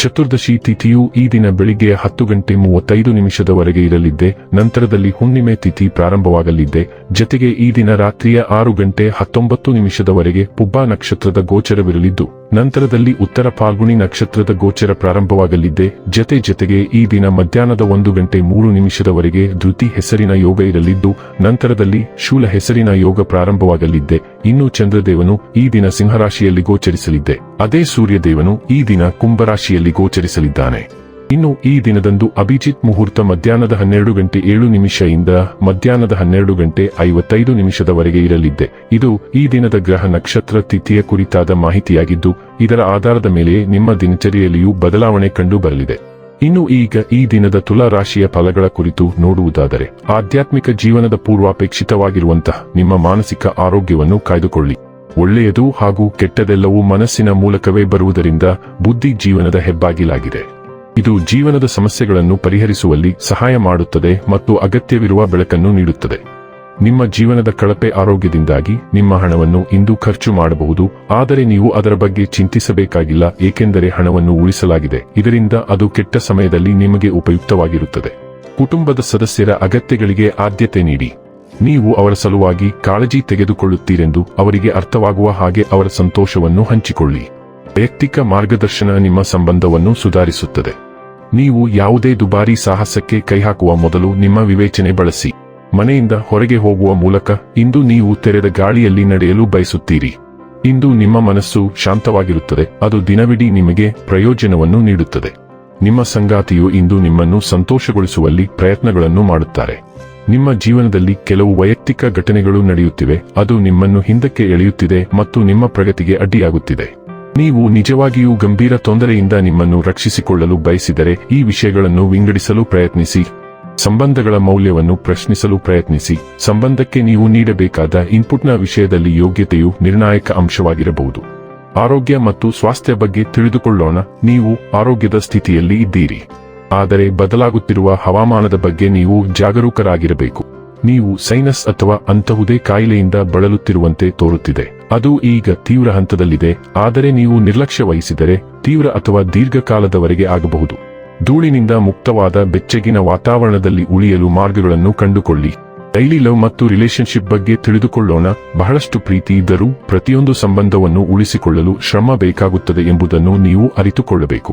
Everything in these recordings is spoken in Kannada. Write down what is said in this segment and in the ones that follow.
ಚತುರ್ದಶಿ ತಿಥಿಯು ಈ ದಿನ ಬೆಳಿಗ್ಗೆ ಹತ್ತು ಗಂಟೆ ಮೂವತ್ತೈದು ನಿಮಿಷದವರೆಗೆ ಇರಲಿದ್ದೆ, ನಂತರದಲ್ಲಿ ಹುಣ್ಣಿಮೆ ತಿಥಿ ಪ್ರಾರಂಭವಾಗಲಿದ್ದೆ, ಜತೆಗೆ ಈ ದಿನ ರಾತ್ರಿಯ ಆರು ಗಂಟೆ ಹತ್ತೊಂಬತ್ತು ನಿಮಿಷದವರೆಗೆ ಪುಬ್ಬಾ ನಕ್ಷತ್ರದ ಗೋಚರವಿರಲಿದ್ದು. ನಂತರದಲ್ಲಿ ಉತ್ತರ ಫಾಲ್ಗುಣಿ ನಕ್ಷತ್ರದ ಗೋಚರ ಪ್ರಾರಂಭವಾಗಲಿದ್ದೆ ಜತೆ ಜತೆಗೆ ಈ ದಿನ ಮಧ್ಯಾಹ್ನದ ಒಂದು ಗಂಟೆ ಮೂರು ನಿಮಿಷದವರೆಗೆ ಧೃತಿ ಹೆಸರಿನ ಯೋಗ ಇರಲಿದ್ದು, ನಂತರದಲ್ಲಿ ಶೂಲ ಹೆಸರಿನ ಯೋಗ ಪ್ರಾರಂಭವಾಗಲಿದ್ದೆ ಇನ್ನು ಚಂದ್ರದೇವನು ಈ ದಿನ ಸಿಂಹರಾಶಿಯಲ್ಲಿ ಗೋಚರಿಸಲಿದ್ದೆ ಅದೇ ಸೂರ್ಯದೇವನು ಈ ದಿನ ಕುಂಭರಾಶಿಯಲ್ಲಿ ಗೋಚರಿಸಲಿದ್ದಾನೆ. ಇನ್ನು ಈ ದಿನದಂದು ಅಭಿಜಿತ್ ಮುಹೂರ್ತ ಮಧ್ಯಾಹ್ನದ ಹನ್ನೆರಡು ಗಂಟೆ ಏಳು ನಿಮಿಷದಿಂದ ಮಧ್ಯಾಹ್ನದ ಹನ್ನೆರಡು ಗಂಟೆ ಐವತ್ತೈದು ನಿಮಿಷದವರೆಗೆ ಇರಲಿದ್ದೆ. ಇದು ಈ ದಿನದ ಗ್ರಹ ನಕ್ಷತ್ರ ತಿಥಿಯ ಕುರಿತಾದ ಮಾಹಿತಿಯಾಗಿದ್ದು, ಇದರ ಆಧಾರದ ಮೇಲೆ ನಿಮ್ಮ ದಿನಚರಿಯಲ್ಲಿಯೂ ಬದಲಾವಣೆ ಕಂಡು ಬರಲಿದೆ. ಇನ್ನು ಈಗ ಈ ದಿನದ ತುಲಾ ರಾಶಿಯ ಫಲಗಳ ಕುರಿತು ನೋಡುವುದಾದರೆ, ಆಧ್ಯಾತ್ಮಿಕ ಜೀವನದ ಪೂರ್ವಾಪೇಕ್ಷಿತವಾಗಿರುವಂತಹ ನಿಮ್ಮ ಮಾನಸಿಕ ಆರೋಗ್ಯವನ್ನು ಕಾಯ್ದುಕೊಳ್ಳಿ. ಒಳ್ಳೆಯದು ಹಾಗೂ ಕೆಟ್ಟದೆಲ್ಲವೂ ಮನಸ್ಸಿನ ಮೂಲಕವೇ ಬರುವುದರಿಂದ ಬುದ್ಧಿ ಜೀವನದ ಹೆಬ್ಬಾಗಿಲಾಗಿದೆ. ಇದು ಜೀವನದ ಸಮಸ್ಯೆಗಳನ್ನು ಪರಿಹರಿಸುವಲ್ಲಿ ಸಹಾಯ ಮಾಡುತ್ತದೆ ಮತ್ತು ಅಗತ್ಯವಿರುವ ಬೆಳಕನ್ನು ನೀಡುತ್ತದೆ. ನಿಮ್ಮ ಜೀವನದ ಕಳಪೆ ಆರೋಗ್ಯದಿಂದಾಗಿ ನಿಮ್ಮ ಹಣವನ್ನು ಇಂದು ಖರ್ಚು ಮಾಡಬಹುದು, ಆದರೆ ನೀವು ಅದರ ಬಗ್ಗೆ ಚಿಂತಿಸಬೇಕಾಗಿಲ್ಲ, ಏಕೆಂದರೆ ಹಣವನ್ನು ಉಳಿಸಲಾಗಿದೆ. ಇದರಿಂದ ಅದು ಕೆಟ್ಟ ಸಮಯದಲ್ಲಿ ನಿಮಗೆ ಉಪಯುಕ್ತವಾಗಿರುತ್ತದೆ. ಕುಟುಂಬದ ಸದಸ್ಯರ ಅಗತ್ಯಗಳಿಗೆ ಆದ್ಯತೆ ನೀಡಿ. ನೀವು ಅವರ ಸಲುವಾಗಿ ಕಾಳಜಿ ತೆಗೆದುಕೊಳ್ಳುತ್ತೀರೆಂದು ಅವರಿಗೆ ಅರ್ಥವಾಗುವ ಹಾಗೆ ಅವರ ಸಂತೋಷವನ್ನು ಹಂಚಿಕೊಳ್ಳಿ. ವೈಯಕ್ತಿಕ ಮಾರ್ಗದರ್ಶನ ನಿಮ್ಮ ಸಂಬಂಧವನ್ನು ಸುಧಾರಿಸುತ್ತದೆ. ನೀವು ಯಾವುದೇ ದುಬಾರಿ ಸಾಹಸಕ್ಕೆ ಕೈಹಾಕುವ ಮೊದಲು ನಿಮ್ಮ ವಿವೇಚನೆ ಬಳಸಿ. ಮನೆಯಿಂದ ಹೊರಗೆ ಹೋಗುವ ಮೂಲಕ ಇಂದು ನೀವು ತೆರೆದ ಗಾಳಿಯಲ್ಲಿ ನಡೆಯಲು ಬಯಸುತ್ತೀರಿ. ಇಂದು ನಿಮ್ಮ ಮನಸ್ಸು ಶಾಂತವಾಗಿರುತ್ತದೆ, ಅದು ದಿನವಿಡೀ ನಿಮಗೆ ಪ್ರಯೋಜನವನ್ನು ನೀಡುತ್ತದೆ. ನಿಮ್ಮ ಸಂಗಾತಿಯು ಇಂದು ನಿಮ್ಮನ್ನು ಸಂತೋಷಗೊಳಿಸುವಲ್ಲಿ ಪ್ರಯತ್ನಗಳನ್ನು ಮಾಡುತ್ತಾರೆ. ನಿಮ್ಮ ಜೀವನದಲ್ಲಿ ಕೆಲವು ವೈಯಕ್ತಿಕ ಘಟನೆಗಳು ನಡೆಯುತ್ತಿವೆ, ಅದು ನಿಮ್ಮನ್ನು ಹಿಂದಕ್ಕೆ ಎಳೆಯುತ್ತಿದೆ ಮತ್ತು ನಿಮ್ಮ ಪ್ರಗತಿಗೆ ಅಡ್ಡಿಯಾಗುತ್ತಿದೆ. ನೀವು ನಿಜವಾಗಿಯೂ ಗಂಭೀರ ತೊಂದರೆಯಿಂದ ನಿಮ್ಮನ್ನು ರಕ್ಷಿಸಿಕೊಳ್ಳಲು ಬಯಸಿದರೆ ಈ ವಿಷಯಗಳನ್ನು ವಿಂಗಡಿಸಲು ಪ್ರಯತ್ನಿಸಿ. ಸಂಬಂಧಗಳ ಮೌಲ್ಯವನ್ನು ಪ್ರಶ್ನಿಸಲು ಪ್ರಯತ್ನಿಸಿ. ಸಂಬಂಧಕ್ಕೆ ನೀವು ನೀಡಬೇಕಾದ ಇನ್ಪುಟ್ನ ವಿಷಯದಲ್ಲಿ ಯೋಗ್ಯತೆಯು ನಿರ್ಣಾಯಕ ಅಂಶವಾಗಿರಬಹುದು. ಆರೋಗ್ಯ ಮತ್ತು ಸ್ವಾಸ್ಥ್ಯ ಬಗ್ಗೆ ತಿಳಿದುಕೊಳ್ಳೋಣ. ನೀವು ಆರೋಗ್ಯದ ಸ್ಥಿತಿಯಲ್ಲಿ ಇದ್ದೀರಿ. ಆದರೆ ಬದಲಾಗುತ್ತಿರುವ ಹವಾಮಾನದ ಬಗ್ಗೆ ನೀವು ಜಾಗರೂಕರಾಗಿರಬೇಕು. ನೀವು ಸೈನಸ್ ಅಥವಾ ಅಂತಹುದೇ ಕಾಯಿಲೆಯಿಂದ ಬಳಲುತ್ತಿರುವಂತೆ ತೋರುತ್ತಿದೆ. ಅದು ಈಗ ತೀವ್ರ ಹಂತದಲ್ಲಿದೆ, ಆದರೆ ನೀವು ನಿರ್ಲಕ್ಷ್ಯ ವಹಿಸಿದರೆ ತೀವ್ರ ಅಥವಾ ದೀರ್ಘಕಾಲದವರೆಗೆ ಆಗಬಹುದು. ಧೂಳಿನಿಂದ ಮುಕ್ತವಾದ ಬೆಚ್ಚಗಿನ ವಾತಾವರಣದಲ್ಲಿ ಉಳಿಯಲು ಮಾರ್ಗಗಳನ್ನು ಕಂಡುಕೊಳ್ಳಿ. ಡೈಲಿ ಲವ್ ಮತ್ತು ರಿಲೇಶನ್ಶಿಪ್ ಬಗ್ಗೆ ತಿಳಿದುಕೊಳ್ಳೋಣ. ಬಹಳಷ್ಟು ಪ್ರೀತಿ ಇದ್ದರೂ ಪ್ರತಿಯೊಂದು ಸಂಬಂಧವನ್ನು ಉಳಿಸಿಕೊಳ್ಳಲು ಶ್ರಮ ಬೇಕಾಗುತ್ತದೆ ಎಂಬುದನ್ನು ನೀವು ಅರಿತುಕೊಳ್ಳಬೇಕು.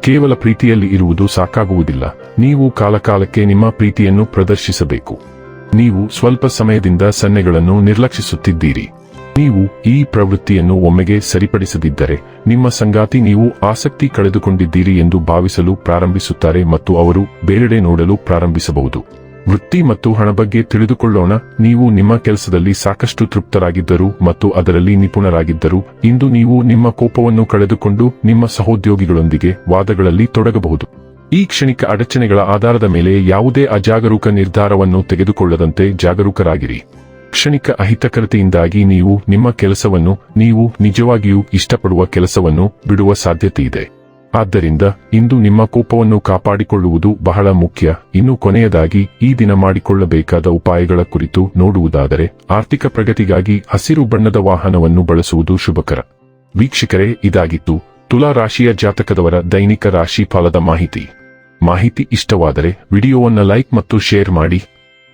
ಕೇವಲ ಪ್ರೀತಿಯಲ್ಲಿ ಇರುವುದು ಸಾಕಾಗುವುದಿಲ್ಲ. ನೀವು ಕಾಲಕಾಲಕ್ಕೆ ನಿಮ್ಮ ಪ್ರೀತಿಯನ್ನು ಪ್ರದರ್ಶಿಸಬೇಕು. ನೀವು ಸ್ವಲ್ಪ ಸಮಯದಿಂದ ಸನ್ನೆಗಳನ್ನು ನಿರ್ಲಕ್ಷಿಸುತ್ತಿದ್ದೀರಿ. ನೀವು ಈ ಪ್ರವೃತ್ತಿಯನ್ನು ಒಮ್ಮೆಗೆ ಸರಿಪಡಿಸದಿದ್ದರೆ ನಿಮ್ಮ ಸಂಗಾತಿ ನೀವು ಆಸಕ್ತಿ ಕಳೆದುಕೊಂಡಿದ್ದೀರಿ ಎಂದು ಭಾವಿಸಲು ಪ್ರಾರಂಭಿಸುತ್ತಾರೆ ಮತ್ತು ಅವರು ಬೇರೆಡೆ ನೋಡಲು ಪ್ರಾರಂಭಿಸಬಹುದು. ವೃತ್ತಿ ಮತ್ತು ಹಣ ಬಗ್ಗೆ ತಿಳಿದುಕೊಳ್ಳೋಣ. ನೀವು ನಿಮ್ಮ ಕೆಲಸದಲ್ಲಿ ಸಾಕಷ್ಟು ತೃಪ್ತರಾಗಿದ್ದರು ಮತ್ತು ಅದರಲ್ಲಿ ನಿಪುಣರಾಗಿದ್ದರು ಇಂದು ನೀವು ನಿಮ್ಮ ಕೋಪವನ್ನು ಕಳೆದುಕೊಂಡು ನಿಮ್ಮ ಸಹೋದ್ಯೋಗಿಗಳೊಂದಿಗೆ ವಾದಗಳಲ್ಲಿ ತೊಡಗಬಹುದು. ಈ ಕ್ಷಣಿಕ ಅಡಚಣೆಗಳ ಆಧಾರದ ಮೇಲೆ ಯಾವುದೇ ಅಜಾಗರೂಕ ನಿರ್ಧಾರವನ್ನು ತೆಗೆದುಕೊಳ್ಳದಂತೆ ಜಾಗರೂಕರಾಗಿರಿ. ಕ್ಷಣಿಕ ಅಹಿತಕರತೆಯಿಂದಾಗಿ ನೀವು ನಿಮ್ಮ ಕೆಲಸವನ್ನು, ನೀವು ನಿಜವಾಗಿಯೂ ಇಷ್ಟಪಡುವ ಕೆಲಸವನ್ನು ಬಿಡುವ ಸಾಧ್ಯತೆಯಿದೆ. ಆದ್ದರಿಂದ ಇಂದು ನಿಮ್ಮ ಕೋಪವನ್ನು ಕಾಪಾಡಿಕೊಳ್ಳುವುದು ಬಹಳ ಮುಖ್ಯ. ಇನ್ನು ಕೊನೆಯದಾಗಿ ಈ ದಿನ ಮಾಡಿಕೊಳ್ಳಬೇಕಾದ ಉಪಾಯಗಳ ಕುರಿತು ನೋಡುವುದಾದರೆ, ಆರ್ಥಿಕ ಪ್ರಗತಿಗಾಗಿ ಹಸಿರು ಬಣ್ಣದ ವಾಹನವನ್ನು ಬಳಸುವುದು ಶುಭಕರ. ವೀಕ್ಷಕರೇ, ಇದಾಗಿತ್ತು ತುಲಾ ರಾಶಿಯ ಜಾತಕದವರ ದೈನಿಕ ರಾಶಿ ಫಲದ ಮಾಹಿತಿ. ಮಾಹಿತಿ ಇಷ್ಟವಾದರೆ ವಿಡಿಯೋವನ್ನು ಲೈಕ್ ಮತ್ತು ಶೇರ್ ಮಾಡಿ.